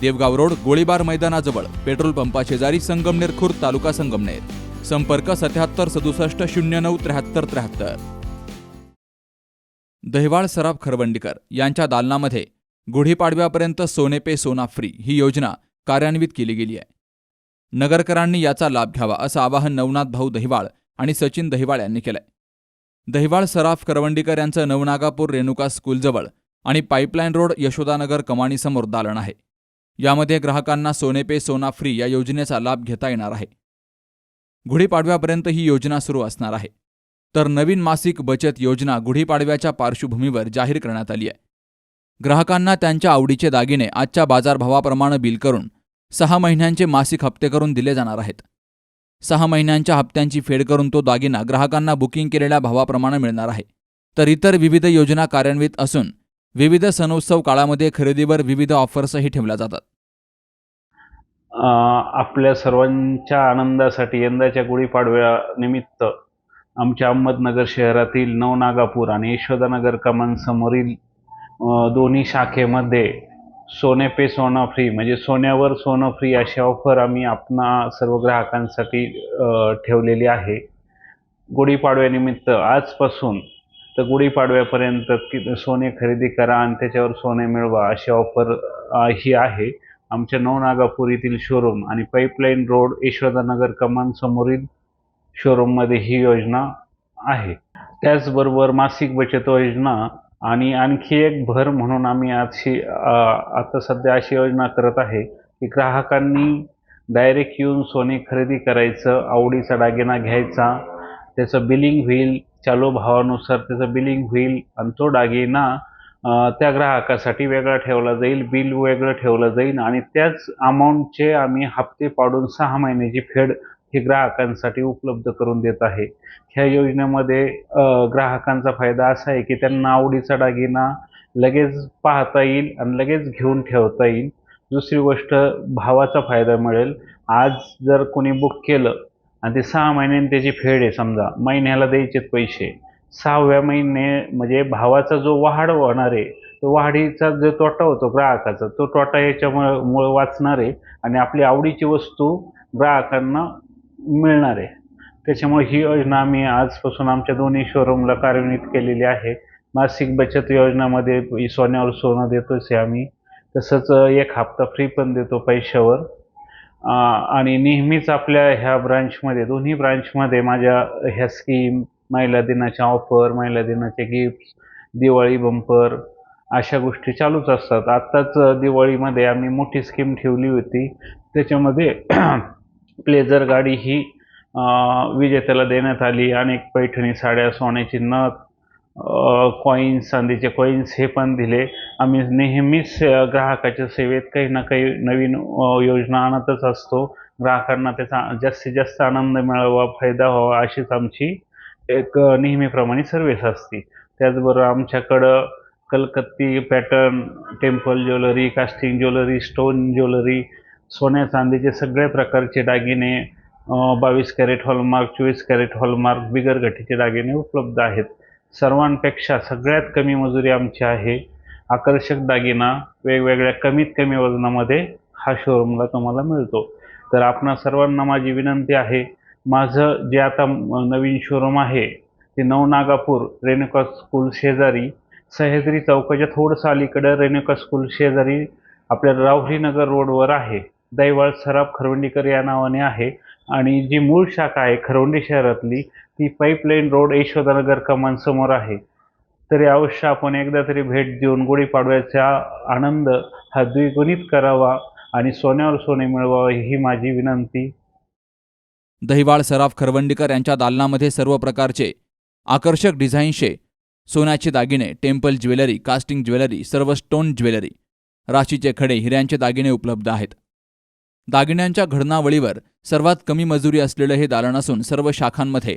Devgaon road गोळीबार मैदानाजवळ petrol पंपा शेजारी संगमनेर खुर्द तालुका संगमनेर. संपर्क सत्याहत्तर सदुसष्ट शून्य नऊ त्र्याहत्तर त्र्याहत्तर. दहिवाळ सराफ खरवंडीकर यांच्या दालनामध्ये गुढीपाडव्यापर्यंत सोने पे सोना फ्री ही योजना कार्यान्वित केली गेली आहे. नगरकरांनी याचा लाभ घ्यावा असं आवाहन नवनाथ भाऊ दहिवाळ आणि सचिन दहिवाळ यांनी केलंय. दहिवाळ सराफ करवंडीकर यांचं नवनागापूर रेणुका स्कूलजवळ आणि पाईपलाईन रोड यशोदानगर कमाणीसमोर दालन आहे. यामध्ये ग्राहकांना सोने पे सोना फ्री या योजनेचा लाभ घेता येणार आहे. गुढीपाडव्यापर्यंत ही योजना सुरू असणार आहे. तर नवीन मासिक बचत योजना गुढीपाडव्याच्या पार्श्वभूमीवर जाहीर करण्यात आली आहे. ग्राहकांना त्यांच्या आवडीचे दागिने आजच्या बाजारभावाप्रमाणे बिल करून सहा महिन्यांचे मासिक हप्ते करून दिले जाणार आहेत. सहा महिन्यांच्या हप्त्यांची फेड करून तो दागिना ग्राहकांना बुकिंग केलेल्या भावाप्रमाणे मिळणार आहे. तर इतर विविध योजना कार्यान्वित असून विविध सणोत्सव काळामध्ये खरेदीवर विविध ऑफर्सही ठेवल्या जातात. आपल्या सर्वांच्या आनंदासाठी यंदाच्या गुढीपाडव्यानिमित्त आमच्या अहमदनगर शहरातील नवनागापूर आणि यशोदानगर कमांसमोरील दोन्ही शाखेमध्ये सोने पे सोनं फ्री म्हणजे सोन्यावर सोनं फ्री अशी ऑफर आम्ही आपणा सर्व ग्राहकांसाठी ठेवलेली आहे. गुढीपाडव्यानिमित्त आजपासून तर गुढीपाडव्यापर्यंत की सोने खरेदी करा आणि त्याच्यावर सोने मिळवा अशी ऑफर ही आहे. आमच्या नवनागापूर येथील शोरूम आणि पाईपलाईन रोड यशोदानगर कमान समोरील शोरूममध्ये ही योजना आहे. त्याचबरोबर मासिक बचत योजना आणि आणखी एक भर म्हणून आम्ही अशी आता सध्या अशी योजना करत आहे की ग्राहकांनी डायरेक्ट येऊन सोने खरेदी करायचं आवडीचा दागिना घ्यायचा त्याचं बिलिंग होईल चालू भावानुसार त्याचं बिलिंग होईल आणि तो दागिना त्या ग्राहकासाठी वेगळा ठेवला जाईल बिल वेगळं ठेवलं जाईल आणि त्याच अमाऊंटचे आम्ही हप्ते पाडून सहा महिन्याची फेड ही ग्राहकांसाठी उपलब्ध करून देत आहे. ह्या योजनेमध्ये ग्राहकांचा फायदा असा आहे की त्यांना आवडीचा दागिना लगेच पाहता येईल आणि लगेच घेऊन ठेवता येईल. दुसरी गोष्ट भावाचा फायदा मिळेल. आज जर कोणी बुक केलं आणि ते सहा महिन्यांनी त्याची फेड आहे समजा. महिन्याला द्यायचेत पैसे. सहाव्या महिने म्हणजे भावाचा जो वाढ होणार आहे तो वाढीचा जो तोटा होतो ग्राहकाचा तो तोटा याच्यामुळे मुळे वाचणार आहे आणि आपली आवडीची वस्तू ग्राहकांना मिळणार आहे. त्याच्यामुळे ही योजना आम्ही आजपासून आमच्या दोन्ही शोरूमला कार्यान्वित केलेली आहे. मासिक बचत योजनामध्ये सोन्यावर सोनं देतोच आहे आम्ही. तसंच एक हप्ता फ्री पण देतो पैशावर. आणि नेहमीच आपल्या ह्या ब्रांचमध्ये दोन्ही ब्रांचमध्ये माझ्या ह्या स्कीम महिला दिनाच्या ऑफर महिला दिनाचे गिफ्ट दिवाळी बंपर अशा गोष्टी चालूच असतात. आत्ताच दिवाळीमध्ये आम्ही मोठी स्कीम ठेवली होती. त्याच्यामध्ये प्लेझर गाडी ही विजेत्याला देण्यात आली. अनेक पैठणी साड्या सोन्याची नथ कॉईन्स चांदीचे कॉईन्स हे पण दिले. आम्ही नेहमीच ग्राहकाच्या सेवेत काही ना काही नवीन योजना आणतच असतो. ग्राहकांना त्याचा जास्तीत जास्त आनंद मिळावा फायदा व्हावा अशीच आमची एक नेहमीप्रमाणे सर्व्हिस असते. त्याचबरोबर आमच्याकडं कलकत्ती pattern temple jewellery casting jewellery stone jewellery सोन्या चांदीचे सगळ्या प्रकारचे दागिने बावीस कॅरेट हॉलमार्क चोवीस कॅरेट हॉलमार्क बिगर गठीचे दागिने उपलब्ध आहेत. सर्वांपेक्षा सगळ्यात कमी मजुरी आमची आहे. आकर्षक दागिना वेगवेगळ्या कमीत कमी वजनामध्ये हा शोरूमला तुम्हाला मिळतो. तर आपणा सर्वांना माझी विनंती आहे माझं जे आता नवीन शोरूम आहे ते नवनागापूर रेणुका स्कूल शेजारी सह्याद्री चौकाच्या थोडंसं अलीकडं रेणुका स्कूल शेजारी आपल्या राहुरीनगर रोडवर आहे. दैवाळ सराफ खरवंडीकर या नावाने आहे आणि जी मूळ शाखा आहे खरवंडी शहरातली ती पाईपलाईन रोड यशोदानगर कमानसमोर आहे. तरी अवश्य आपण एकदा तरी भेट देऊन गुढीपाडव्याचा आनंद हा द्विगुणित करावा आणि सोन्यावर सोने मिळवावे ही माझी विनंती. दहिवाळ सराफ खरवंडीकर यांच्या दालनामध्ये सर्व प्रकारचे आकर्षक डिझाईनचे सोन्याचे दागिने टेम्पल ज्वेलरी कास्टिंग ज्वेलरी सर्व स्टोन ज्वेलरी राशीचे खडे हिऱ्यांचे दागिने उपलब्ध आहेत. दागिन्यांच्या घडणावळीवर सर्वात कमी मजुरी असलेलं हे दालन असून सर्व शाखांमध्ये